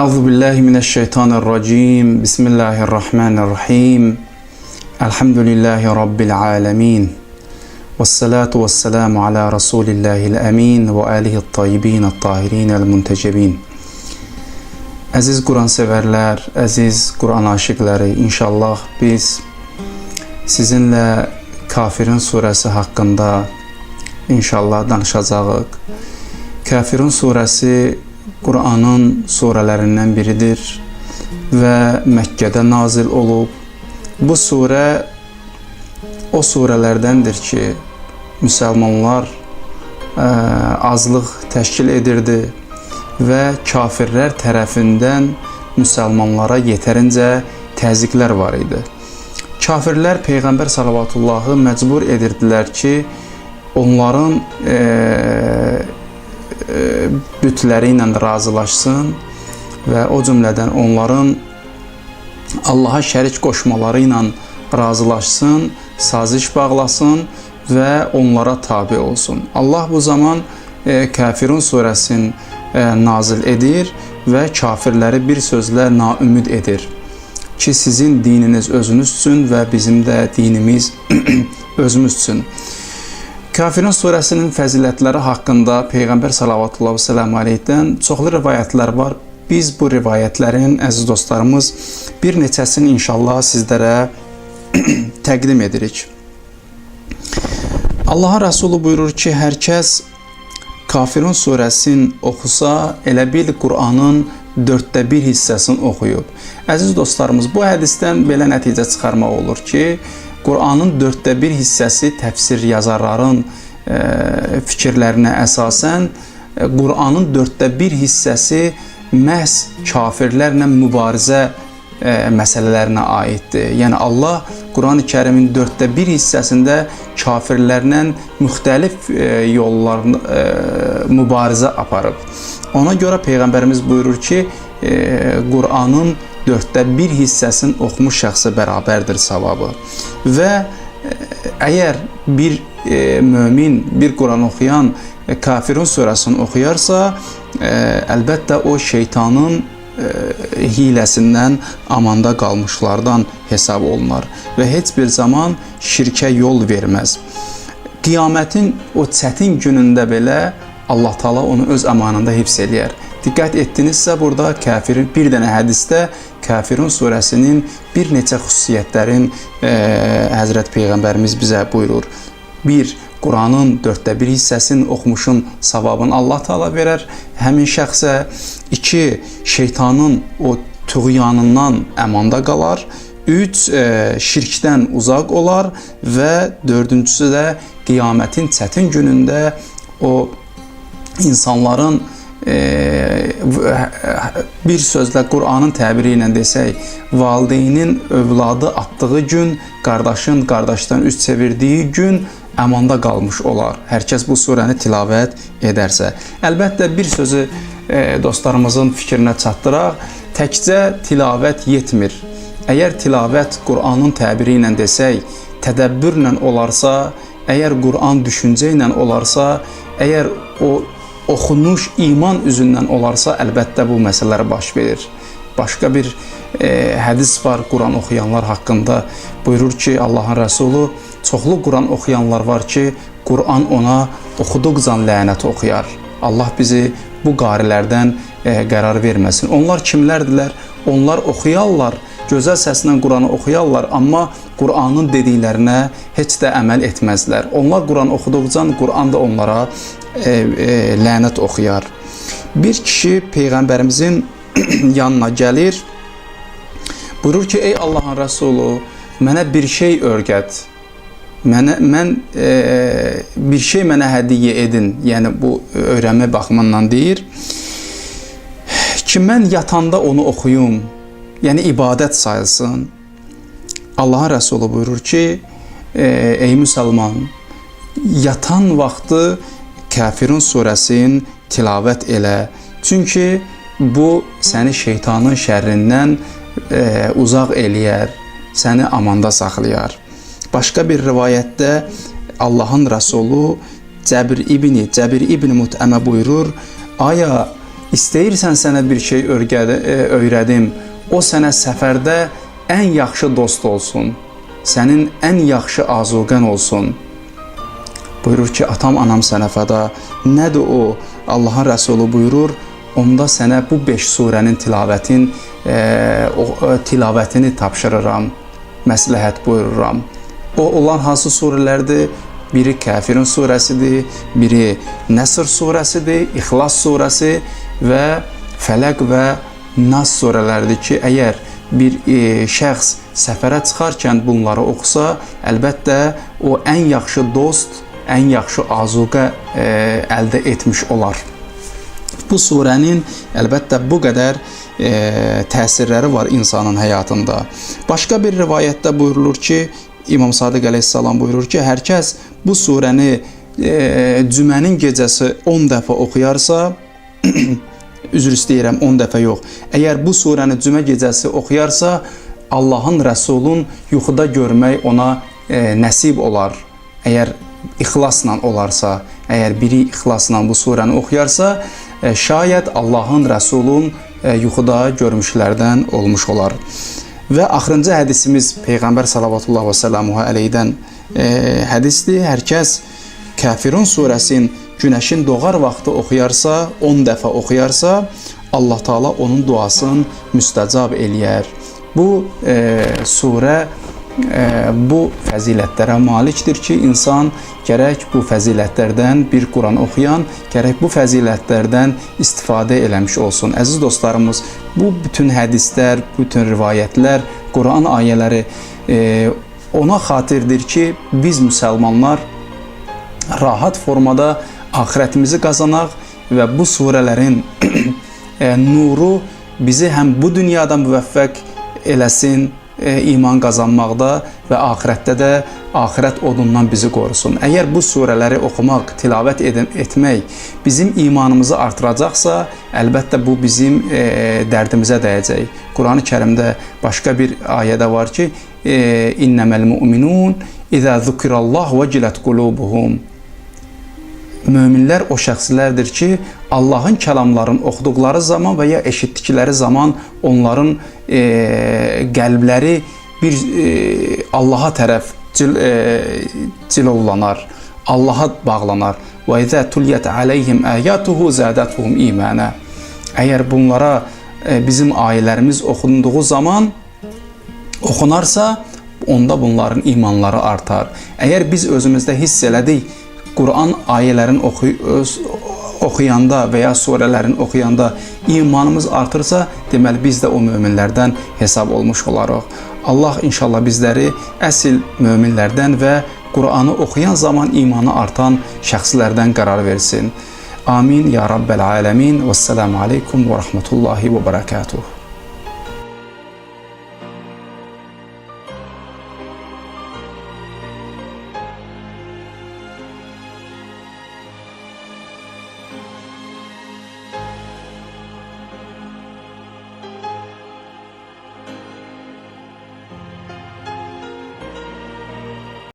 Euzu billahi mineşşeytanirracim. Bismillahirrahmanirrahim. Elhamdülillahi rabbil alamin. Vessalatu vesselamu ala Resulillahil emin ve alihi't tayyibin tahirin el muntecebin. Əziz Quran sevərlər, əziz Quran aşiqləri, inşallah biz sizinlə Kafirin surəsi haqqında inşallah danışacağıq. Kafirin surəsi Quranın surələrindən biridir və Məkkədə nazil olub. Bu surə o surələrdəndir ki, müsəlmanlar ə, azlıq təşkil edirdi və kafirlər tərəfindən müsəlmanlara yetərincə təzyiqlər var idi. Kafirlər Peyğəmbər sallallahu məcbur edirdilər ki, onların e, e, bütləri ilə razılaşsın və o cümlədən onların Allaha şərik qoşmaları ilə razılaşsın, saziş bağlasın və onlara tabe olsun. Allah bu zaman e, Kafirun surəsini e, nazil edir və kafirləri bir sözlə naümid edir ki, sizin dininiz özünüz üçün və bizim də dinimiz özümüz üçün. Kafirin surəsinin fəzilətləri haqqında Peyğəmbər sallallahu əleyhi və çoxlu rivayətlər var. Biz bu rivayətlərin əziz dostlarımız bir neçəsini inşallah sizlərə təqdim edirik. Allahın Rəsulu buyurur ki, hər kəs Kafirun surəsini oxusa, elə bil Qur'anın dörddə bir hissəsini oxuyub. Əziz dostlarımız, bu hədisdən belə nəticə çıxarmaq olur ki, Qur'anın dörddə bir hissəsi təfsir yazarların e, fikirlərinə əsasən e, Qur'anın dörddə bir hissəsi məhz kafirlərlə mübarizə e, məsələlərinə aiddir. Yəni Allah Quran-ı Kərimin dörddə bir hissəsində kafirlərlə müxtəlif yollarla mübarizə aparıb. Ona görə Peyğəmbərimiz buyurur ki, Quranın dörddə bir hissəsini oxumuş şəxsə bərabərdir savabı. Və e, əgər bir e, mömin, bir Quran oxuyan e, Kafirun surəsini oxuyarsa, e, əlbəttə o şeytanın e, hiləsindən amanda qalmışlardan hesab olunar və heç bir zaman şirkə yol verməz. Qiyamətin o çətin günündə belə Allah Taala onu öz əmanında hifz eləyər. Diqqət etdinizsə burada kafirin bir dənə hədisdə Kafirun surəsinin bir neçə xüsusiyyətlərin e, Həzrət Peyğəmbərimiz bizə buyurur. 1. Quranın dörddə bir hissəsini oxumuşun savabını Allah Taala verər həmin şəxsə. 2. Şeytanın o tuğyanından əmanda qalar. 3. E, şirkdən uzaq olar və dördüncüsü də qiyamətin çətin günündə o insanların bir sözlə Qur'anın təbiri ilə desək, valideynin övladı atdığı gün, qardaşın qardaşdan üz çevirdiyi gün əmanda qalmış olar. Hər kəs bu surəni tilavət edərsə. Əlbəttə bir sözü e, dostlarımızın fikrinə çatdıraq. Təkcə tilavət yetmir. Əgər tilavət Qur'anın təbiri ilə desək, tədəbbürlə olarsa, əgər Qur'an düşüncə ilə olarsa, əgər o oxunuş iman üzündən olarsa, əlbəttə bu məsələlər baş verir. Başqa bir e, hədis var Quran oxuyanlar haqqında. Buyurur ki, Allahın Rəsulu çoxlu Quran oxuyanlar var ki, Quran ona oxuduqca lənət oxuyar. Allah bizi bu qarilərdən e, qərar verməsin. Onlar kimlərdilər? Onlar oxuyarlar, gözəl səslə Quranı oxuyarlar, amma Quranın dediklərinə heç də əməl etməzlər. Onlar Quran oxuduqca Quran da onlara e, e, lənət oxuyar. Bir kişi peyğəmbərimizin yanına gəlir. Buyurur ki, ey Allahın Rəsulu, mənə bir şey öyrət. Mənə mən e, bir şey mənə hədiyyə edin. Yəni bu öyrənmə baxımından deyir ki, mən yatanda onu oxuyum. Yəni ibadət sayılsın. Allahın Rəsulu buyurur ki, e, ey müsəlman, yatan vaxtı Kafirun surəsini tilavət elə. Çünki bu səni şeytanın şərrindən e, uzaq eləyər, səni amanda saxlayar. Başqa bir rivayətdə Allahın Rəsulu Cəbir ibn Cəbir ibn Mutəmə buyurur: "Aya İstəyirsən sənə bir şey e, öyrədim. O sənə səfərdə ən yaxşı dost olsun. Sənin ən yaxşı azuqən olsun. Buyurur ki, atam, anam sənə fəda. Nədir o? Allahın Rəsulu buyurur, onda sənə bu 5 surənin tilavətin e, o e, tilavətini tapşırıram. Məsləhət buyururam. O olan hansı surələrdir? Biri Kəfirin surəsidir, biri Nəsr surəsidir, İxlas surəsi və Fələq və Nas surələridir ki, əgər bir e, şəxs səfərə çıxarkən bunları oxusa, əlbəttə o ən yaxşı dost, ən yaxşı azuqə e, əldə etmiş olar. Bu surənin əlbəttə bu qədər e, təsirləri var insanın həyatında. Başqa bir rivayətdə buyurulur ki, İmam Sadiq əleyhissalam buyurur ki, hər kəs bu surəni e, cümənin gecəsi 10 dəfə oxuyarsa, üzr istəyirəm 10 dəfə yox. Əgər bu surəni cümə gecəsi oxuyarsa, Allahın Rəsulun yuxuda görmək ona e, nəsib olar. Əgər ixlasla olarsa, əgər biri ixlasla bu surəni oxuyarsa, e, şayət Allahın Rəsulun e, yuxuda görmüşlərdən olmuş olar. Və axırıncı hədisimiz Peyğəmbər sallallahu və səllamuhu əleyhidən e, hədisdir. Hər kəs Kafirun surəsinin günəşin doğar vaxtı oxuyarsa, 10 dəfə oxuyarsa, Allah Taala onun duasını müstəcab eləyər. Bu e, surə e, bu fəzilətlərə malikdir ki, insan gərək bu fəzilətlərdən bir Quran oxuyan, gərək bu fəzilətlərdən istifadə eləmiş olsun. Əziz dostlarımız, bu bütün hədislər, bütün rivayətlər, Quran ayələri e, ona xatirdir ki, biz müsəlmanlar rahat formada axirətimizi qazanaq və bu surələrin e, nuru bizi həm bu dünyada müvəffəq eləsin, e, iman qazanmaqda və axirətdə də axirət odundan bizi qorusun. Əgər bu surələri oxumaq, tilavət ed etmək bizim imanımızı artıracaqsa, əlbəttə bu bizim e, dərdimizə dəyəcək. Qurani Kərimdə başqa bir ayədə var ki, e, innəməl mu'minun İzə zükirallah vəcilət qulubuhum möminlər o şəxslərdir ki, Allahın kəlamlarını oxuduqları zaman və ya eşitdikləri zaman onların e, qəlbləri bir e, Allaha tərəf cil, e, cilovlanar, Allaha bağlanar. Və izə tuliyyət aleyhim ayatuhu zədətuhum imanə. Əgər bunlara e, bizim ayələrimiz oxunduğu zaman oxunarsa, onda bunların imanları artar. Əgər biz özümüzdə hiss elədik, Quran ayələrin oxuy oxuyanda və ya surələrin oxuyanda imanımız artırsa, deməli biz də o möminlərdən hesab olmuş olarıq. Allah inşallah bizləri əsl möminlərdən və Quranı oxuyan zaman imanı artan şəxslərdən qərar versin. Amin ya rabbel alamin. Vesselamu aleykum və rahmetullahi və bərəkatuhu.